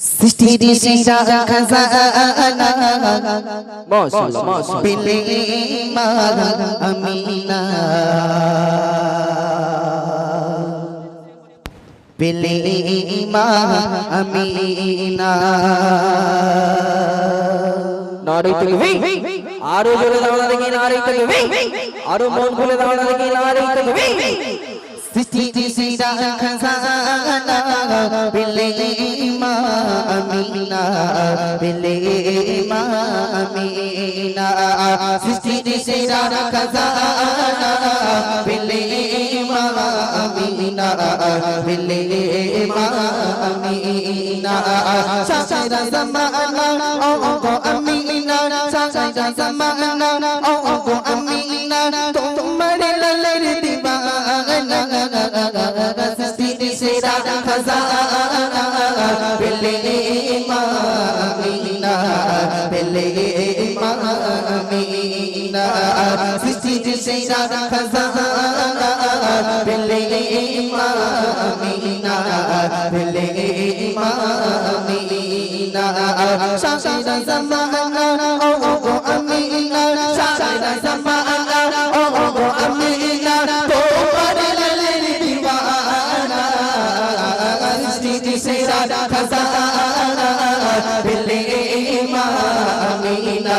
সৃষ্টির সেরা খাজানা মাশাআল্লাহ মাশাআল্লাহ পেলে আমিনা পেলে আমিনা নারী আরও জোরে না দেখি নারী আরও মন খুলে না দেখি নারী সৃষ্টির খাজানা আমিনা পেলে মা আমিনা সৃষ্টির সেরা খাজানা পেলে মা আমিনা পেলে মা আমিনা সারা জামানা ও গো আমিনা সারা জামানা ও গো আমিনা তোমার লালের দিবানা সৃষ্টির সেরা খাজানা পেলে আমিনা সৃষ্টির সেরা খাজানা। পেলে মা আমিনা পেলে মা আমিনা সারা জামানা ও গো আমিনা। সারা জামানা। ও গো আমিনা। তোমার লালের দিবানা সৃষ্টি সেরা খাজানা। পেলে মা আমিনা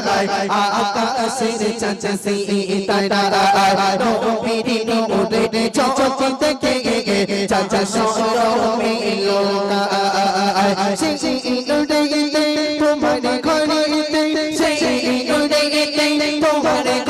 বানাগায় আকাশের চাচসি তারায় নবী নবী চচি থেকে চাচা সর মেলো সেই উড়ে গেলে তোমার ঘরে সেই উড়ে গেলে তোমার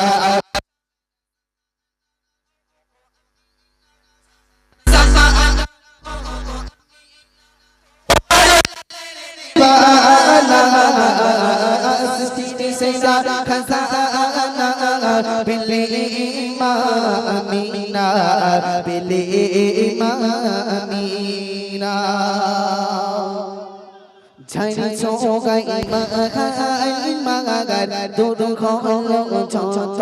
সেরা খাজানা পেলে মা আমিনা পেলে মা আমিনা সৃষ্টি সেরা খাজানা পেলে মা আমিনা পেলে মা আমিনা সৃষ্টি সেরা খাজানা পেলে মা আমিনা পেলে মা আমিনা ঝাই ছোগাই মাই মাগার দুর খলো ছত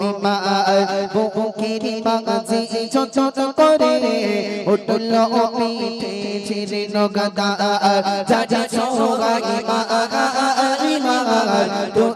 বিমার বুকেরি মাগাজি ছোট করে উঠল পিঠে ছিরে নগদা ঝাই ছোগাই মাই মাগার দুর খলো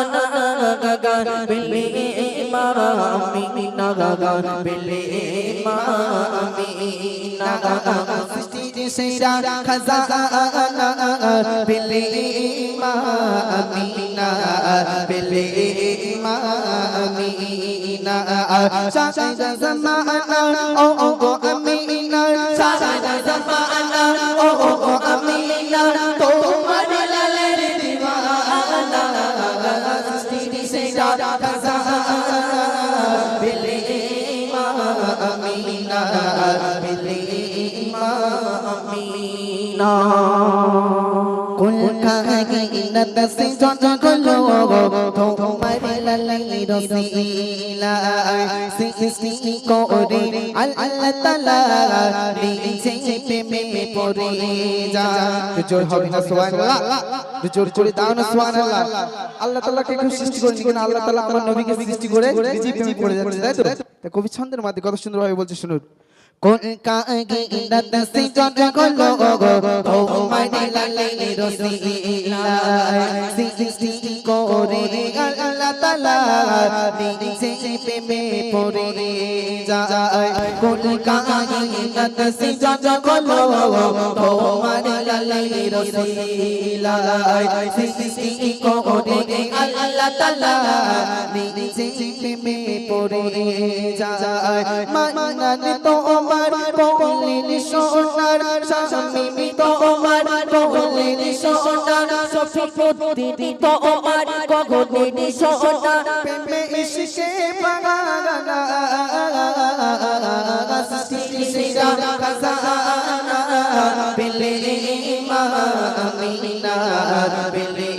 আমিনা গাগা পেলে মা আমিনা। মা সাজা জামানা ও ও আল্লাহ আল্লাহ নবীকে করে তাই কবি ছন্দের মাধ্যমে কত সুন্দরভাবে বলছে শুনুন কোন কাগে ইন্দাত সিজন গলো গো তোমার লাল্লি রসিলা সৃষ্টি করে আল্লাহ তাআলা নিজে প্রেমে পড়ে যায় কোন কাগে ইন্দাত সিজন গলো তোমার লাল্লি রসিলা সৃষ্টি করে আল্লাহ তাআলা নিজে প্রেমে পড়ে যায় মানানে তো আমার কলিন সোনার স্বামী তো আমার সোনার সফিপতি তো আমার কলিন সোনার। প্রেমে ইশকে পাগানা সৃষ্টি সেরা খাজানা। পেলে মামিনা পেলে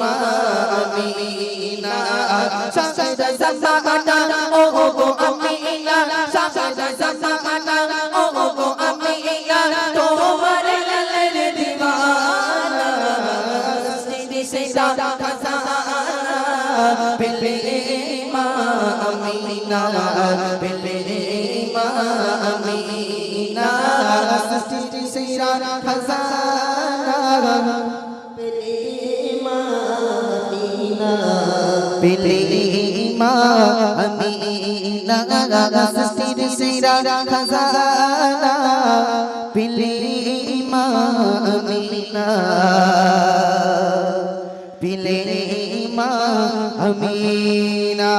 মামিনা। সাজা জামানা ও সৃষ্টি সেরা খাজানা পেলে মা আমিনা সৃষ্টির সেরা খাজানা পেলে মা আমিনা পেলে মা আমিনা